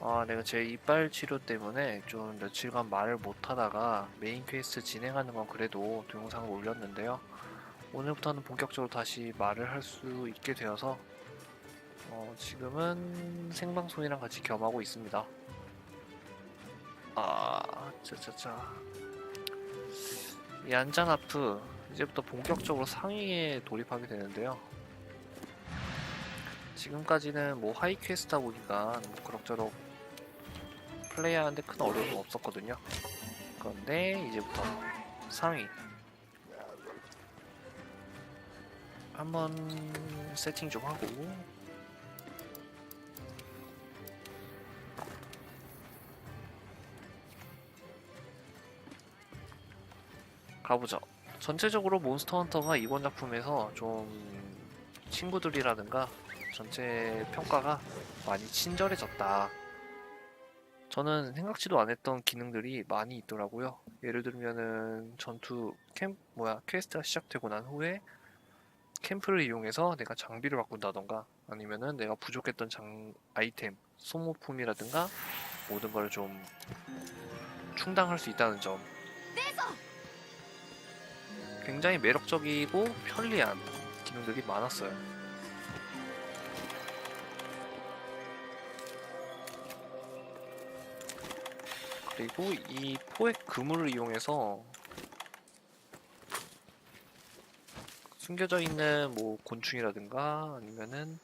아, 내가 제 이빨 치료 때문에 좀 며칠간 말을 못 하다가 메인 퀘스트 진행하는 건 그래도 동영상을 올렸는데요. 오늘부터는 본격적으로 다시 말을 할 수 있게 되어서 어, 지금은 생방송이랑 같이 겸하고 있습니다. 아, 짜짜짜. 이 안잔아프 이제부터 본격적으로 상위에 돌입하게 되는데요. 지금까지는 뭐 하이 퀘스트다 보니까 뭐 그럭저럭 플레이하는데 큰 어려움은 없었거든요. 그런데 이제부터 상위 한번 세팅 좀 하고 가보죠. 전체적으로 몬스터 헌터가 이번 작품에서 좀 친구들이라든가 전체 평가가 많이 친절해졌다. 저는 생각지도 않았던 기능들이 많이 있더라고요. 예를 들면은 전투 캠 뭐야 퀘스트가 시작되고 난 후에 캠프를 이용해서 내가 장비를 바꾼다던가 아니면은 내가 부족했던 장 아이템 소모품이라든가 모든 걸 좀 충당할 수 있다는 점 굉장히 매력적이고 편리한 기능들이 많았어요. 그리고 이 포획 그물을 이용해서 숨겨져 있는 뭐 곤충이라든가 아니면은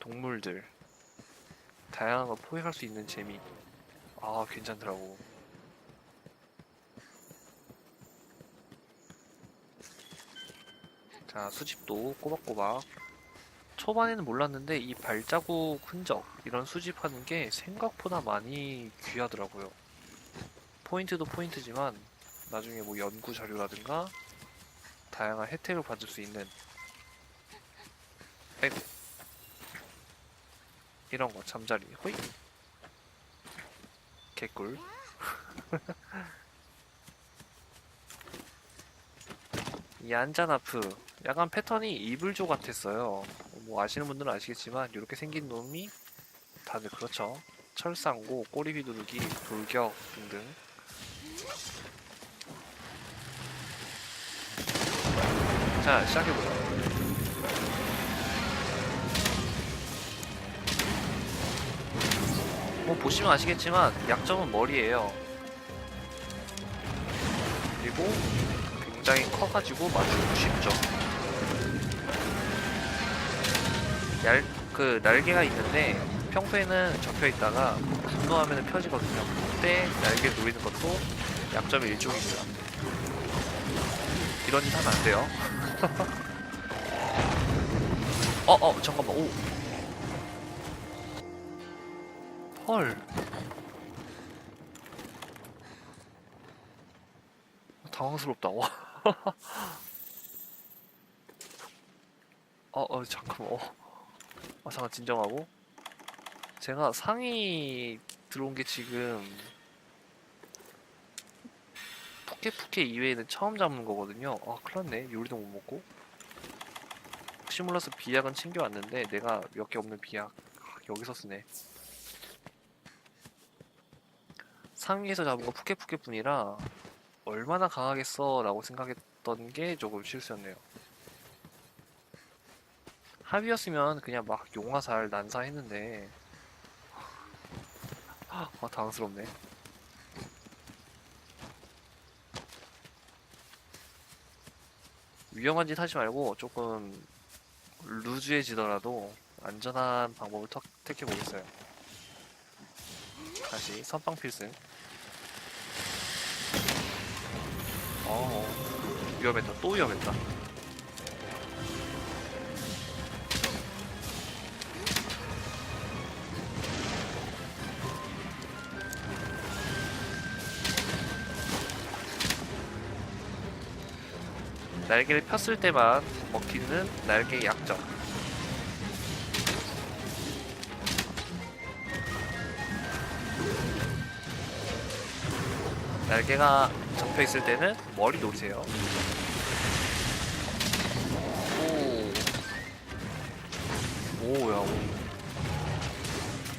동물들 다양한 걸 포획할 수 있는 재미. 아 괜찮더라고. 자 수집도 꼬박꼬박 초반에는 몰랐는데 이 발자국 흔적 이런 수집하는 게 생각보다 많이 귀하더라고요. 포인트도 포인트지만 나중에 뭐 연구 자료라든가 다양한 혜택을 받을 수 있는 아이고 이런 거 잠자리. 호이! 개꿀. 이 안자나프 약간 패턴이 이불조 같았어요. 뭐 아시는 분들은 아시겠지만 이렇게 생긴 놈이 다들 그렇죠. 철상고, 꼬리 휘두르기, 돌격 등등. 자, 시작해보자. 뭐 보시면 아시겠지만 약점은 머리예요. 그리고 굉장히 커가지고 맞추기 쉽죠. 얇, 그 날개가 있는데 평소에는 접혀 있다가 분노하면 펴지거든요. 그때 날개 노리는 것도 약점의 일종입니다. 이런 짓 하면 안 돼요. 어, 어, 잠깐만, 오. 헐. 당황스럽다, 와. 어, 어, 잠깐만, 어. 아, 잠깐 진정하고. 제가 상위 들어온 게 지금 푸케푸케 이외에는 처음 잡는 거거든요. 아, 큰일 났네. 요리도 못 먹고. 혹시 몰라서 비약은 챙겨왔는데 내가 몇 개 없는 비약 아, 여기서 쓰네. 상위에서 잡은 거 푸케푸케 뿐이라 얼마나 강하겠어 라고 생각했던 게 조금 실수였네요. 합이었으면 그냥 막 용화살 난사했는데. 아 당황스럽네. 위험한 짓 하지 말고 조금 루즈해지더라도 안전한 방법을 턱, 택해 보겠어요. 다시 선빵 필승. 어. 위험했다. 또 위험했다 날개를 폈을 때만 먹히는 날개의 약점. 날개가 접혀 있을 때는 머리 노리세요. 오, 오야, 오.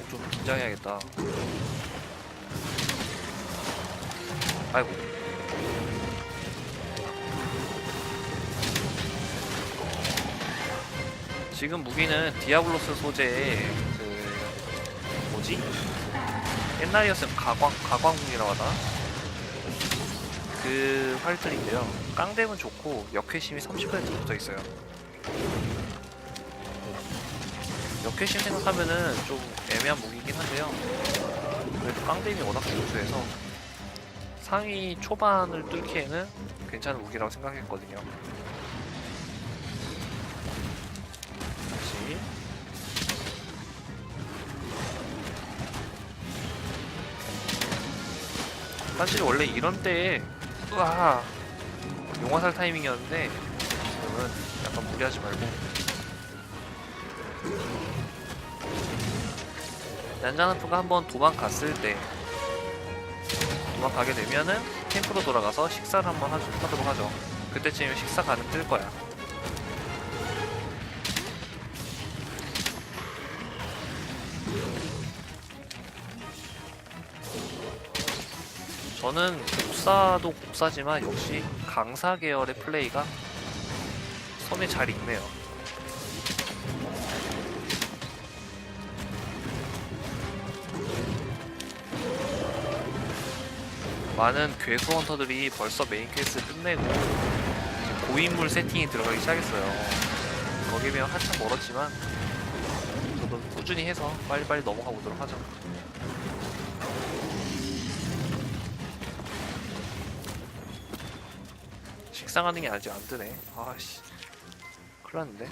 좀 긴장해야겠다. 아이고. 지금 무기는 디아블로스 소재의 그 뭐지? 옛날이었으면 가광 가광이라고 하나? 그 활들인데요. 깡댐은 좋고 역회심이 30% 붙어 있어요. 역회심 생각하면은 좀 애매한 무기이긴 한데요. 그래도 깡댐이 워낙 우수해서 상위 초반을 뚫기에는 괜찮은 무기라고 생각했거든요. 사실 원래 이런 때에 우와 용화살 타이밍이었는데 지금은 약간 무리하지 말고. 얀자나프가 한번 도망갔을 때 도망가게 되면은 캠프로 돌아가서 식사를 한번 하, 하도록 하죠. 그때쯤이면 식사 가능 뜰 거야 저는 곡사도 곡사지만 역시 강사 계열의 플레이가 손에 잘 익네요. 많은 괴수 헌터들이 벌써 메인 퀘스트 끝내고 고인물 세팅이 들어가기 시작했어요. 거기에 비하면 한참 멀었지만 저도 꾸준히 해서 빨리빨리 넘어가 보도록 하죠. 식상하는 게 아직 안 뜨네. 아씨. 큰일 났는데.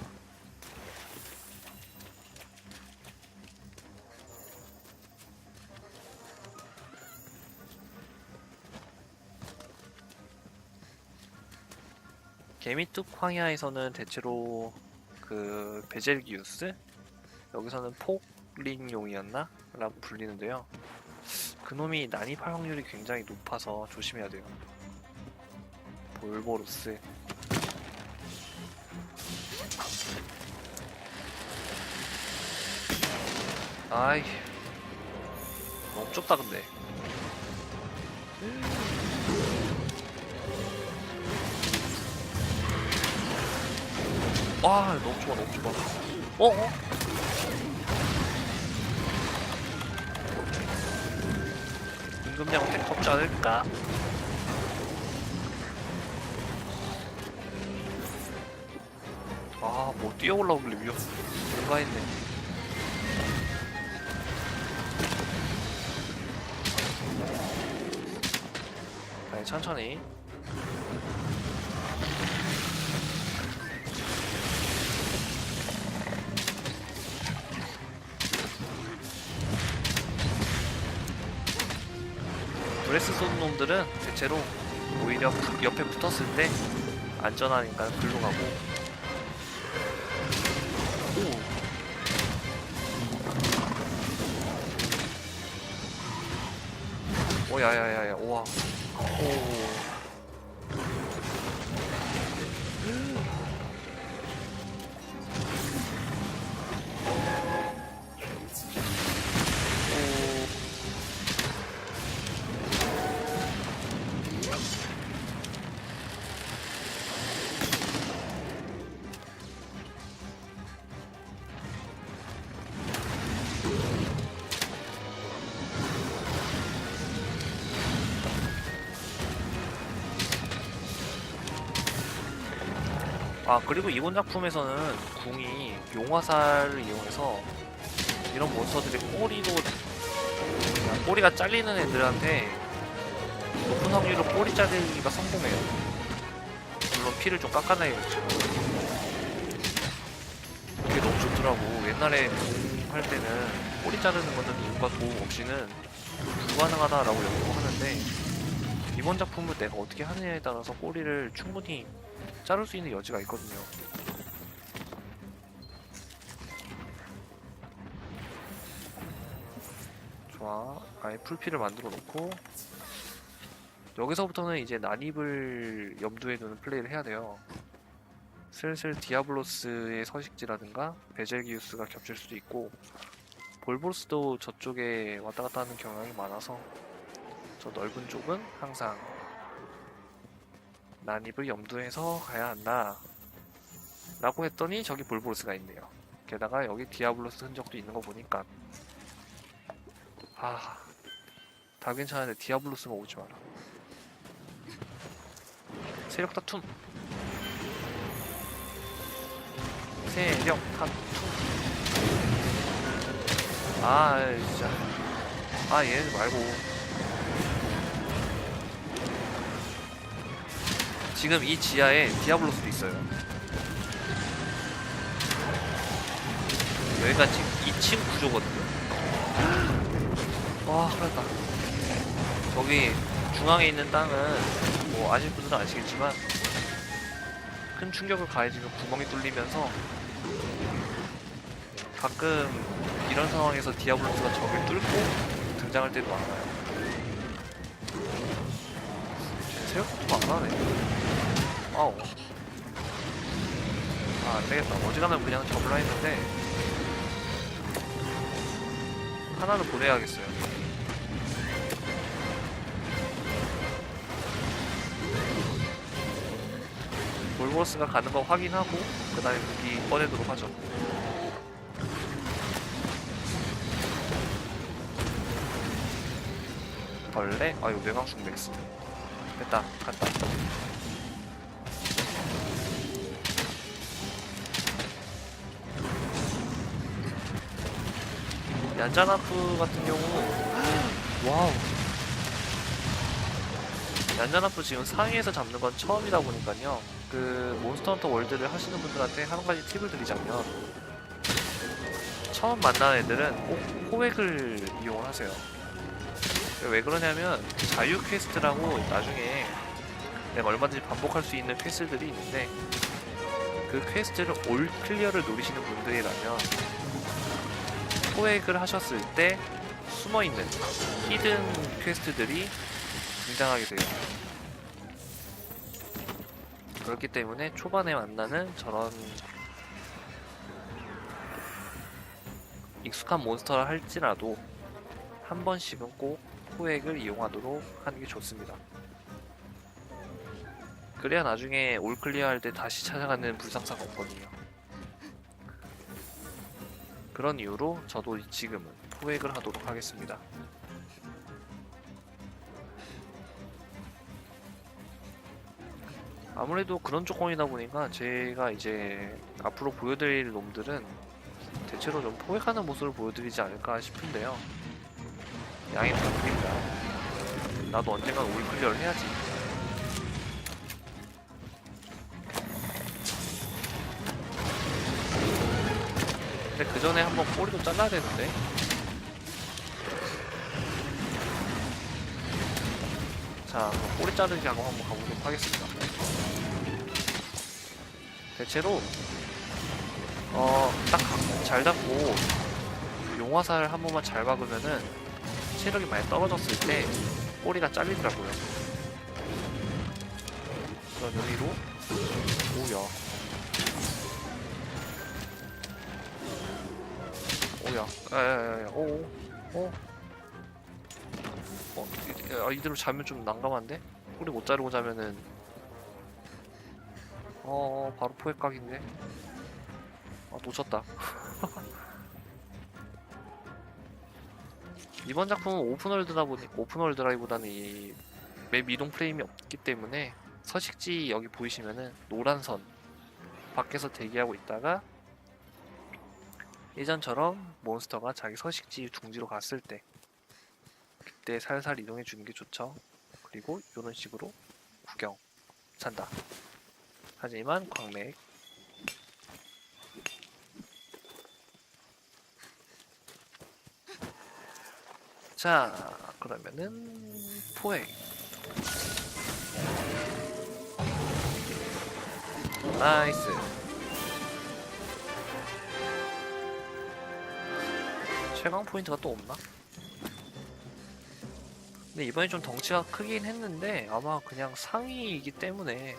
개미뚝 황야에서는 대체로 그 베젤기우스 여기서는 폭린용이었나? 라고 불리는데요. 그놈이 난입할 확률이 굉장히 높아서 조심해야 돼요. 볼보루스 아이 너무 좁다 근데 와 너무 좁아 너무 좁아 어? 어? 임금량 택 덥지 않을까? 뭐 뛰어 올라오길래 위험, 뭔가 했네. 네, 천천히. 브레스 쏘는 놈들은 대체로 오히려 옆에 붙었을 때 안전하니까 글로 가고 야야야야, 우와. 오. 오. 아 그리고 이번 작품에서는 궁이 용화살을 이용해서 이런 몬스터들이 꼬리도 그냥 꼬리가 잘리는 애들한테 높은 확률로 꼬리 자르기가 성공해요. 물론 피를 좀 깎아내야겠죠. 그게 너무 좋더라고. 옛날에 궁할 때는 꼬리 자르는 것은 누가 도움 없이는 불가능하다라고 연구하는데 이번 작품은 내가 어떻게 하느냐에 따라서 꼬리를 충분히 자를 수 있는 여지가 있거든요. 좋아. 아예 풀피를 만들어 놓고 여기서부터는 이제 난입을 염두에 두는 플레이를 해야 돼요. 슬슬 디아블로스의 서식지라든가 베젤기우스가 겹칠 수도 있고 볼보스도 저쪽에 왔다 갔다 하는 경향이 많아서 저 넓은 쪽은 항상 난입을 염두해서 가야 한다. 라고 했더니 저기 볼보스가 있네요. 게다가 여기 디아블로스 흔적도 있는 거 보니까 아, 다 괜찮은데 디아블로스만 오지 마라. 세력 다툼. 세력 다툼. 아, 진짜. 아, 얘네들 말고. 지금 이 지하에 디아블로스도 있어요. 여기가 지금 2층 구조거든요. 와, 났다. 저기 중앙에 있는 땅은 뭐 아실 분들은 아시겠지만 큰 충격을 가해 지금 구멍이 뚫리면서 가끔 이런 상황에서 디아블로스가 적을 뚫고 등장할 때도 많아요. 쟤 생각보다 안 하네. 아우. 아, 안 되겠다. 어지간하면 그냥 접으라 했는데 하나는 보내야겠어요. 볼보스가 가는 거 확인하고 그 다음에 무기 꺼내도록 하죠. 벌레? 아 이거 뇌강숙 맥스 됐다 갔다 얀자나프 같은 경우 와우. 얀자나프 지금 상위에서 잡는 건 처음이다 보니까요. 그 몬스터 헌터 월드를 하시는 분들한테 한 가지 팁을 드리자면 처음 만나는 애들은 꼭 호액을 이용을 하세요. 왜 그러냐면 자유 퀘스트라고 나중에 내가 얼마든지 반복할 수 있는 퀘스트들이 있는데 그 퀘스트를 올 클리어를 노리시는 분들이라면 포획을 하셨을 때 숨어있는 히든 퀘스트들이 등장하게 돼요. 그렇기 때문에 초반에 만나는 저런 익숙한 몬스터를 할지라도 한 번씩은 꼭 포획을 이용하도록 하는 게 좋습니다. 그래야 나중에 올 클리어 할 때 다시 찾아가는 불상사가 없거든요. 그런 이유로 저도 지금은 포획을 하도록 하겠습니다. 아무래도 그런 조건이다 보니까 제가 이제 앞으로 보여드릴 놈들은 대체로 좀 포획하는 모습을 보여드리지 않을까 싶은데요. 양해 부탁드립니다. 나도 언젠간 올 클리어를 해야지. 근데 그 전에 한번 꼬리도 잘라야 되는데. 자, 그럼 꼬리 자르기 하고 한번 가보도록 하겠습니다. 대체로 어, 딱잘 잡고 용화살 한 번만 잘 박으면은 체력이 많이 떨어졌을 때 꼬리가 잘리더라고요. 그런 의미로 오야 야 야야야야 오오 오. 어, 이- 아, 이대로 자면 좀 난감한데? 꼬리 못 자르고 자면은 어 바로 포획각인데 아 놓쳤다 이번 작품은 오픈월드다 보니 오픈월드라기보다는 이 맵 이동 프레임이 없기 때문에 서식지 여기 보이시면은 노란 선 밖에서 대기하고 있다가 예전처럼 몬스터가 자기 서식지 둥지로 갔을 때 그때 살살 이동해 주는 게 좋죠. 그리고 이런 식으로 구경 찬다. 하지만 광맥 자 그러면은 포획 나이스 최강 포인트가 또 없나? 근데 이번에 좀 덩치가 크긴 했는데 아마 그냥 상위이기 때문에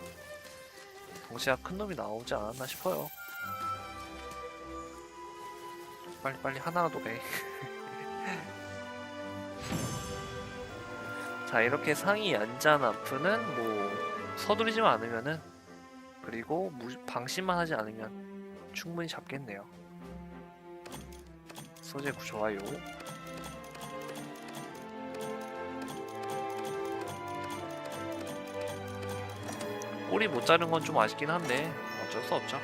덩치가 큰 놈이 나오지 않았나 싶어요. 빨리 빨리 하나라도 해. 자 이렇게 상이 얀잔 아프는 뭐 서두르지만 않으면은 그리고 무, 방심만 하지 않으면 충분히 잡겠네요. 소재 구 좋아요. 꼬리 못 자른 건 좀 아쉽긴 한데 어쩔 수 없죠.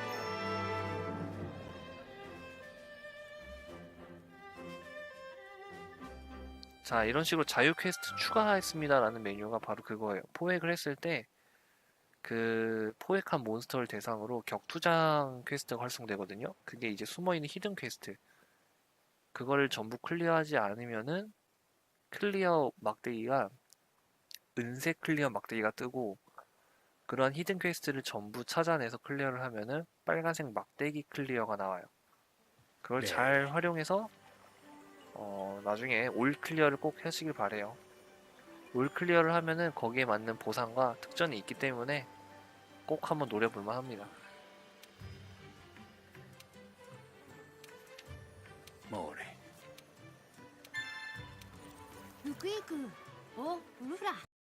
자 이런 식으로 자유 퀘스트 추가했습니다라는 메뉴가 바로 그거예요. 포획을 했을 때 그 포획한 몬스터를 대상으로 격투장 퀘스트가 활성되거든요. 그게 이제 숨어있는 히든 퀘스트. 그걸 전부 클리어하지 않으면은 클리어 막대기가 은색 클리어 막대기가 뜨고 그러한 히든 퀘스트를 전부 찾아내서 클리어를 하면은 빨간색 막대기 클리어가 나와요. 그걸 네. 잘 활용해서 어, 나중에 올 클리어를 꼭 하시길 바래요. 올 클리어를 하면은 거기에 맞는 보상과 특전이 있기 때문에 꼭 한번 노려볼만 합니다. 뭐 래? 福井君おウルフラ